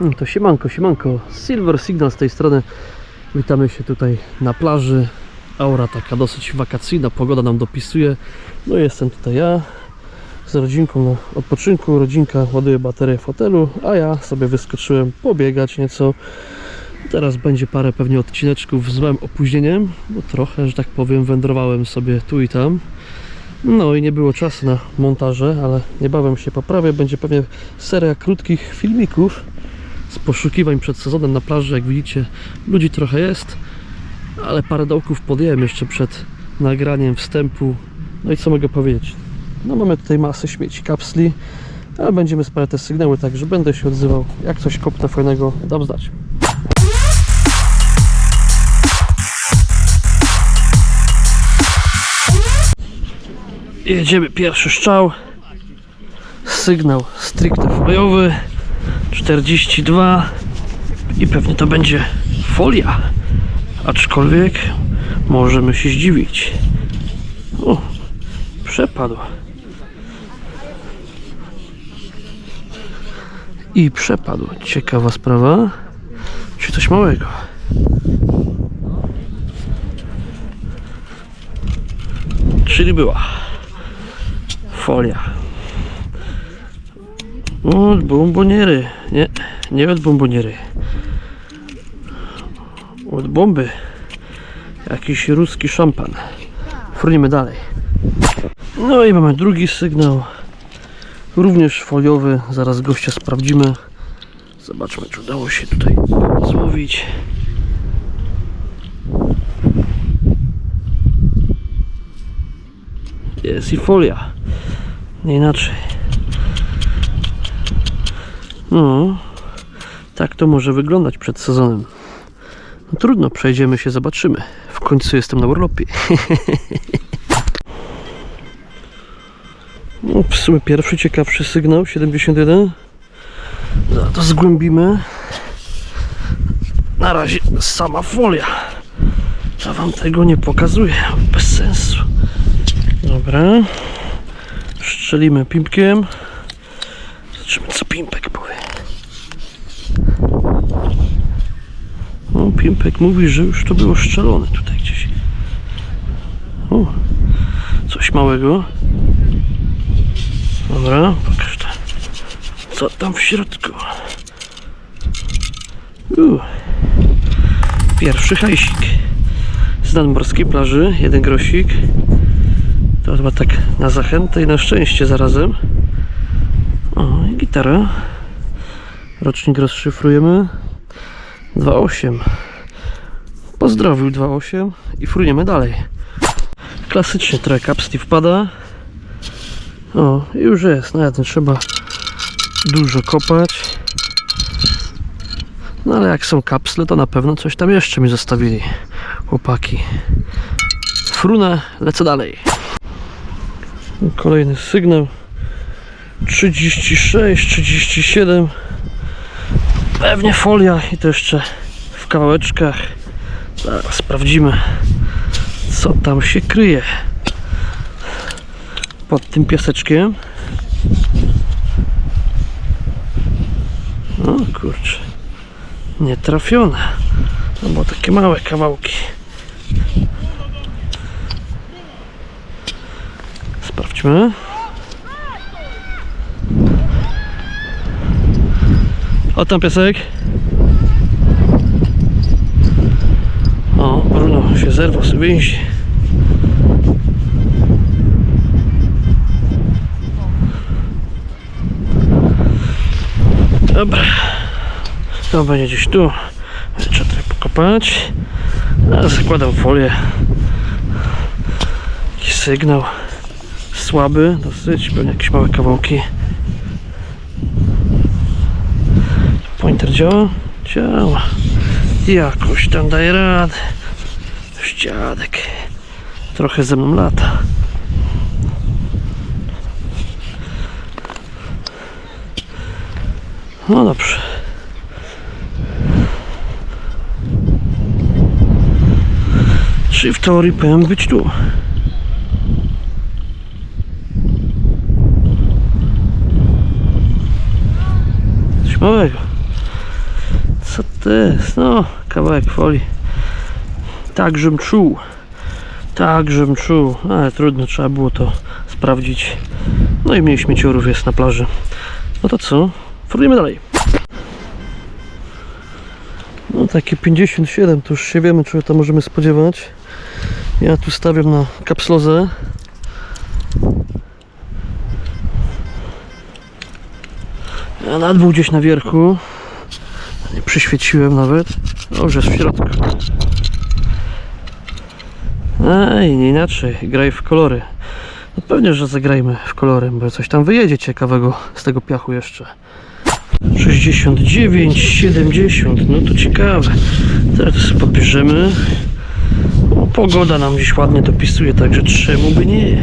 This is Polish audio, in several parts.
Mm, To siemanko, siemanko. Silver Signal z tej strony. Witamy się tutaj na plaży. Aura taka dosyć wakacyjna, pogoda nam dopisuje. No jestem tutaj ja z rodzinką na odpoczynku. Rodzinka ładuje baterię w fotelu, a ja sobie wyskoczyłem pobiegać nieco. Teraz będzie parę pewnie odcineczków z małym opóźnieniem, bo trochę, że tak powiem, wędrowałem sobie tu i tam. No i nie było czasu na montaże, ale niebawem się poprawię. Będzie pewnie seria krótkich filmików z poszukiwań przed sezonem na plaży. Jak widzicie, ludzi trochę jest, ale parę dołków podjąłem jeszcze przed nagraniem wstępu. No i co mogę powiedzieć? No mamy tutaj masę śmieci, kapsli, ale będziemy sprawdzać te sygnały, także będę się odzywał. Jak coś kopnę fajnego, dam znać. Jedziemy pierwszy strzał. Sygnał stricte foliowy 42 i pewnie to będzie folia. Aczkolwiek możemy się zdziwić. O, przepadł. I przepadł. Ciekawa sprawa. Czy coś małego? Czyli była folia. Od bomboniery. Nie, nie od bomboniery. Od bomby. Jakiś ruski szampan. Frunimy dalej. No i mamy drugi sygnał. Również foliowy. Zaraz gościa sprawdzimy. Zobaczmy, czy udało się tutaj złowić. Jest i folia. Nie inaczej. No, tak to może wyglądać przed sezonem. No trudno, przejdziemy się, zobaczymy. W końcu jestem na urlopie. No, w sumie pierwszy ciekawszy sygnał 71. Za to zgłębimy. Na razie sama folia. Ja wam tego nie pokazuję. Bez sensu. Dobra. Strzelimy pimpkiem. Zobaczymy co pimpek powie. O, pimpek mówi, że już to było strzelone tutaj gdzieś. O, coś małego. Dobra, pokaż to. Co tam w środku? U. Pierwszy hajsik. Z nadmorskiej plaży, jeden grosik. To chyba tak na zachętę i na szczęście zarazem. O, i gitara. Rocznik rozszyfrujemy. 2.8. Pozdrowił 2.8 i fruniemy dalej. Klasycznie trochę kapsli wpada. O, i już jest. Nawet nie trzeba dużo kopać. No ale jak są kapsle, to na pewno coś tam jeszcze mi zostawili chłopaki. Frunę, lecę dalej. Kolejny sygnał 36, 37 Pewnie folia i to jeszcze w kawałeczkach Sprawdzimy co tam się kryje pod tym piaseczkiem O kurczę nie trafione no bo takie małe kawałki Sprawdźmy. O tam piesek. O, Z więzi. Dobra. To będzie gdzieś tu. Trzeba trochę pokopać. A zakładam folię. Jakiś sygnał słaby dosyć, pewnie jakieś małe kawałki. Pointer działa? Działa. Jakoś tam daje radę. Już Dziadek. Trochę ze mną lata. No dobrze. Czy w teorii powinien być tu? Coś małego. Co to jest? No, kawałek folii. Tak, żem czuł. Tak, żem czuł. Ale trudno, trzeba było to sprawdzić. No i mniej śmieciorów jest na plaży. No to co? Próbujemy dalej. No takie 57, to już się wiemy, czego tam możemy spodziewać. Ja tu stawiam na kapslozę. A na dwóch gdzieś na wierchu. Nie przyświeciłem nawet. Dobrze, jest w środku. Ej, nie inaczej. Graj w kolory. No pewnie, że zagrajmy w kolory, bo coś tam wyjedzie ciekawego z tego piachu jeszcze. 69, 70, no to ciekawe. Teraz podbierzemy. O, pogoda nam dziś ładnie dopisuje, także czemu by nie?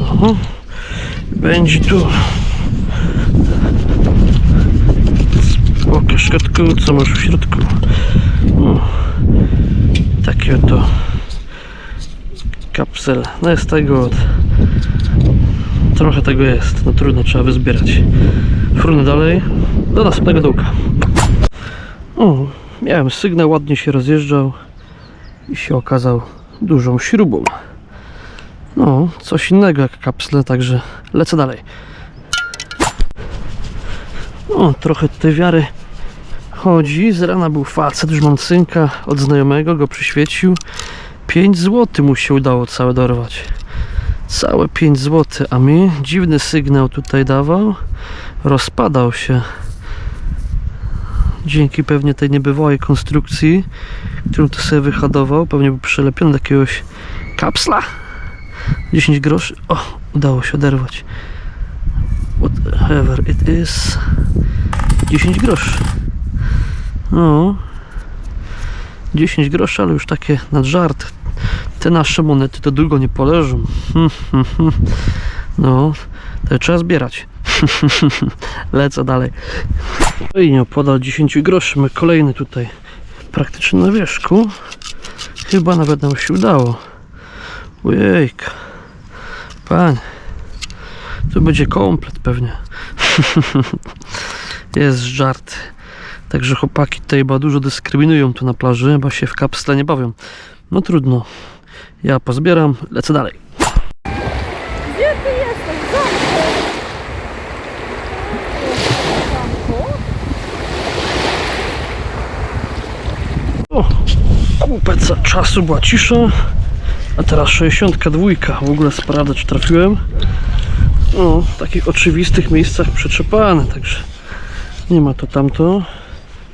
Oho. Będzie tu. Środku, co masz w środku. Takie oto kapsel. No jest tego od... Trochę tego jest, no trudno, trzeba wyzbierać. Frunę dalej, do następnego dołka. O, miałem sygnał, ładnie się rozjeżdżał i się okazał dużą śrubą. No, coś innego jak kapsle, także lecę dalej. O, trochę tej wiary chodzi. Z rana był facet, już mam cynka od znajomego, go przyświecił. 5 zł mu się udało całe dorwać. Całe 5 zł, a mi dziwny sygnał tutaj dawał. Rozpadał się. Dzięki pewnie tej niebywałej konstrukcji, którą to sobie wyhodował, pewnie był przylepiony do jakiegoś kapsla. 10 groszy. O, udało się oderwać. Whatever it is. 10 groszy. No. 10 groszy, ale już takie nad żart. Te nasze monety to długo nie poleżą. No, to trzeba zbierać. Lecę dalej. No i nie opodal 10 groszy. My kolejny tutaj praktycznie na wierzchu. Chyba nawet nam się udało. Ojejka. Panie. Tu będzie komplet pewnie. Jest żart. Także chłopaki tutaj chyba dużo dyskryminują tu na plaży, chyba się w kapsle nie bawią. No trudno. Ja pozbieram, lecę dalej. Gdzie ty jesteś? Zamku? O, czasu była cisza. A teraz 62. W ogóle sprawdzę, czy trafiłem. O, w takich oczywistych miejscach przeczepane, także nie ma to tamto.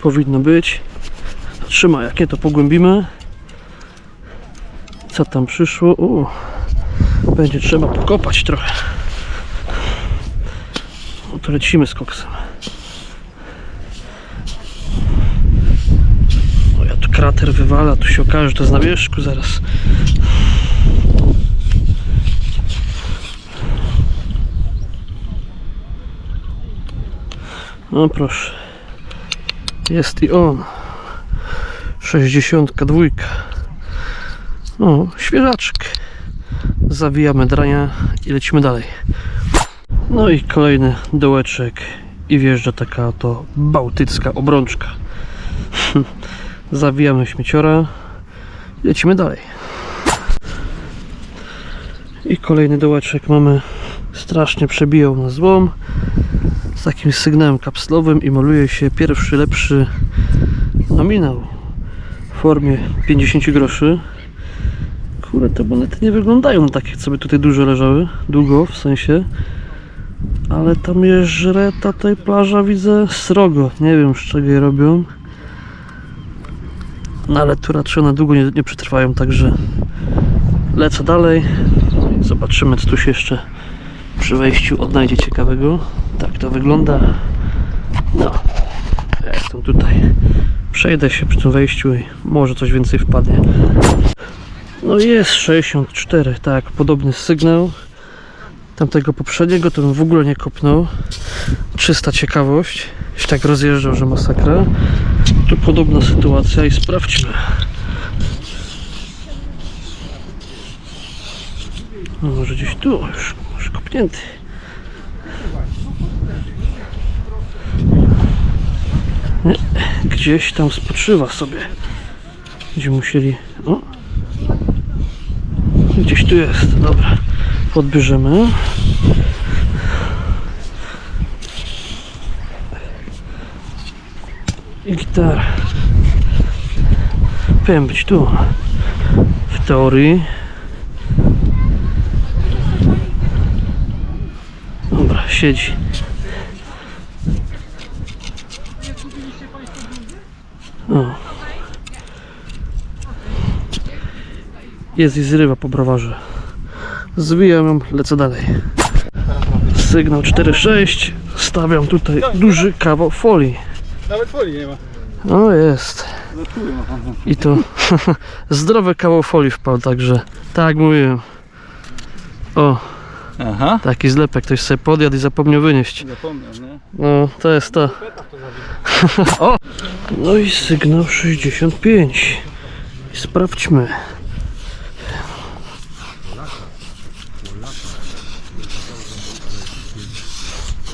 Powinno być. Trzyma, jak nie to pogłębimy. Co tam przyszło? O, będzie trzeba pokopać trochę. No to lecimy z koksem. O, ja tu krater wywala, tu się okaże, że to jest na wierzchu zaraz. No proszę. Jest i on. 62. O, świeżaczek. Zawijamy drania i lecimy dalej. No i kolejny dołeczek i wjeżdża taka oto bałtycka obrączka. Zawijamy śmieciora i lecimy dalej. I kolejny dołeczek mamy strasznie przebijał na złom z takim sygnałem kapslowym i maluje się pierwszy lepszy nominał w formie 50 groszy. Kurde, te monety nie wyglądają takie, co by tutaj dużo leżały, długo w sensie. Ale tam jest żreta tej plaża, widzę srogo. Nie wiem z czego je robią. No ale tu raczej one długo nie, nie przetrwają, także lecę dalej. Zobaczymy co tu się jeszcze wejściu odnajdzie ciekawego. Tak to wygląda. No, ja jestem tutaj. Przejdę się przy tym wejściu i może coś więcej wpadnie. No jest 64, tak, podobny sygnał. Tamtego poprzedniego to bym w ogóle nie kopnął. Czysta ciekawość. Się tak rozjeżdżał, że masakra. Tu podobna sytuacja i sprawdźmy. No, może gdzieś tu, już, już kopnięty. Gdzieś tam spoczywa sobie. Gdzie musieli... O. Gdzieś tu jest, dobra. Podbierzemy. I gitar. Powinien być tu. W teorii siedzi. O. Jest i zrywa po browarze. Zwijam ją, lecę dalej. Sygnał 4.6. Stawiam tutaj duży kawał folii. Nawet folii nie ma. O jest. No pan. I to zdrowy kawał folii wpadł, także tak mówiłem. O, Aha. taki zlepek, ktoś sobie podjadł i zapomniał wynieść. Zapomniał, nie? No, to jest to. o! No i sygnał 65. Sprawdźmy.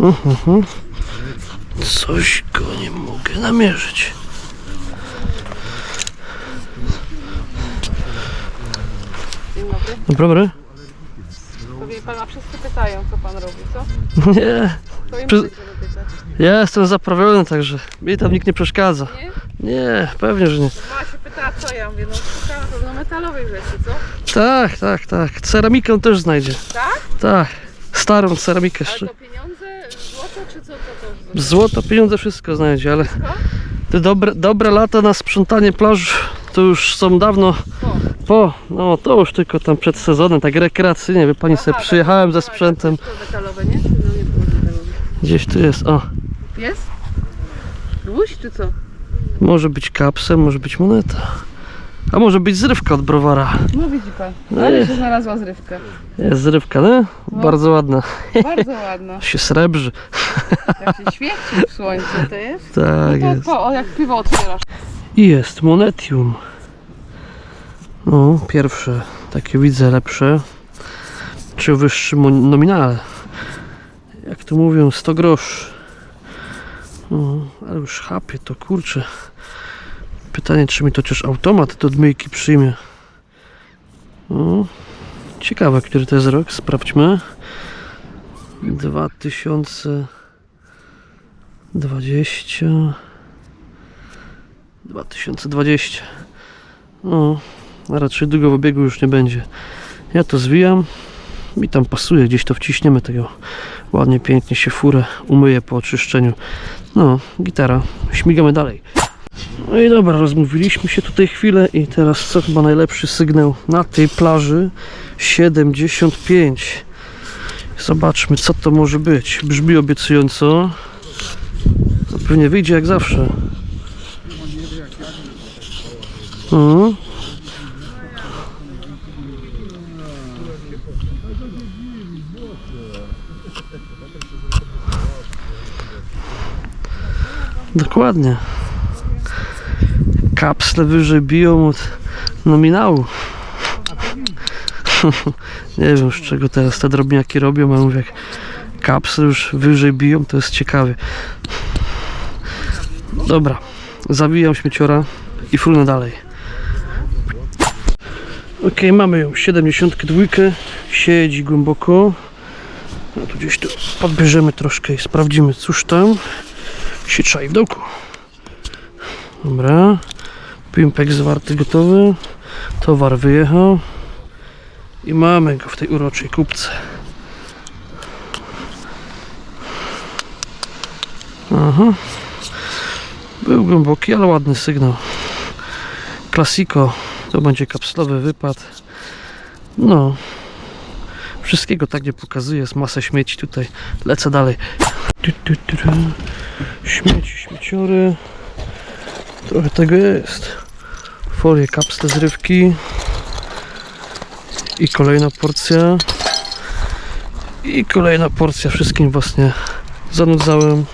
Mhm. Coś go nie mogę namierzyć. Dzień dobry. Dobry, dobry. Pana, wszyscy pytają, co pan robi, co? Nie, To im będziemy pytać. ja jestem zaprawiony, także mi tam nikt nie przeszkadza. Nie? Nie, pewnie, że nie. Mama się pyta, co ja mówię, no szukam pewno metalowej rzeczy, co? Tak, tak, tak. Ceramikę też znajdzie. Tak? Tak. Starą ceramikę. Ale jeszcze. to pieniądze, złoto, czy co to? to Złoto, pieniądze, wszystko znajdzie, ale te dobre, dobre lata na sprzątanie plaż to już są dawno O, po. No to już tylko tam przed sezonem, tak rekreacyjnie, wie pani, sobie przyjechałem ze tak, sprzętem. Metalowe, nie? No nie było metalowe? Gdzieś tu jest, o. Jest? Gwóźdź, czy co? Może być kapsel, może być moneta. A może być zrywka od browara. No widzi pan. No Ale jest. się znalazła zrywka. Jest zrywka, nie? No. Bardzo ładna. Bardzo ładna. Się srebrzy. Jak się świeci w słońcu, to jest. Tak No to jest. po, o, jak piwo otwierasz. I jest monetium. No, pierwsze, takie widzę lepsze. Czy wyższy nominale. Jak to mówią, 100 groszy. No, ale już chapie to kurczę. Pytanie, czy mi to chociaż automat do odmyjki przyjmie. No, ciekawe, który to jest rok. Sprawdźmy. 2020. 2020. No, raczej długo biegu już nie będzie. Ja to zwijam. Mi tam pasuje, gdzieś to wciśniemy tego. Ładnie, pięknie się furę umyje po oczyszczeniu. No, gitara. Śmigamy dalej. No i dobra, rozmówiliśmy się tutaj chwilę i teraz co chyba najlepszy sygnał na tej plaży 75. Zobaczmy co to może być. Brzmi obiecująco. To pewnie wyjdzie jak zawsze. Mhm. Dokładnie. Kapsle wyżej biją od nominału. Nie wiem z czego teraz te drobniaki robią, ale mówię jak kapsle już wyżej biją, to jest ciekawie. Dobra, zawijam śmieciora i frunę dalej. Ok, mamy ją 72, siedzi głęboko. No tu gdzieś tu podbierzemy troszkę i sprawdzimy cóż tam się czai w dołku. Dobra, pimpek zwarty gotowy, towar wyjechał i mamy go w tej uroczej kupce. Aha. Był głęboki, ale ładny sygnał. Klasiko, to będzie kapslowy wypad. No, wszystkiego tak nie pokazuje, jest masa śmieci tutaj. Lecę dalej. Śmieci, śmieciory. Trochę tego jest. Folie, kapsle, zrywki. I kolejna porcja. I kolejna porcja. Wszystkim właśnie zanudzałem.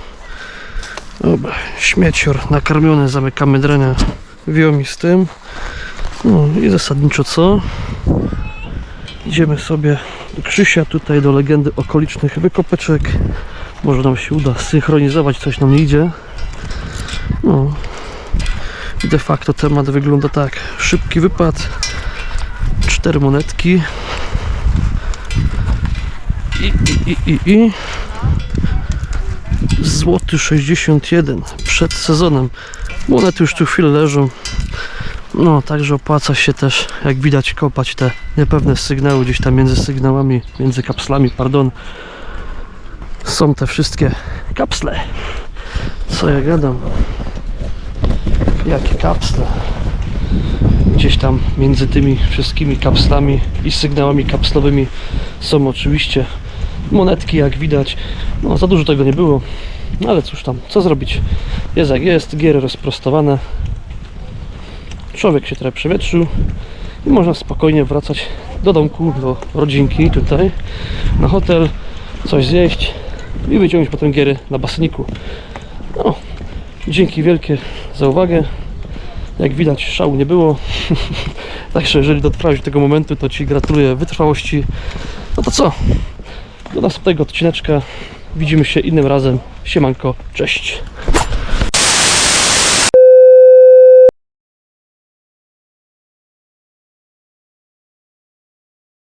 Dobra, śmiecior nakarmiony, zamykamy drenia. Wio mi z tym. No i zasadniczo co? Idziemy sobie do Krzysia, tutaj do legendy okolicznych wykopeczek. Może nam się uda synchronizować, coś nam nie idzie. No. I de facto temat wygląda tak. Szybki wypad. Cztery monetki. I, i, i, i, i. Złoty 61 przed sezonem. Monety już tu chwilę leżą. No, także opłaca się też, jak widać, kopać te niepewne sygnały gdzieś tam między sygnałami, między kapslami, pardon. Są te wszystkie kapsle. Co ja gadam? Jakie kapsle? Gdzieś tam między tymi wszystkimi kapslami i sygnałami kapslowymi są oczywiście monetki, jak widać. No, za dużo tego nie było, ale cóż tam, co zrobić? Jest jak jest, giery rozprostowane. Człowiek się trochę przewietrzył i można spokojnie wracać do domku, do rodzinki tutaj, na hotel, coś zjeść i wyciągnąć potem giery na baseniku. No, dzięki wielkie za uwagę. Jak widać, szału nie było. Także jeżeli dotrwałeś do tego momentu, to Ci gratuluję wytrwałości. No to co? Do następnego odcineczka. Widzimy się innym razem. Siemanko, cześć.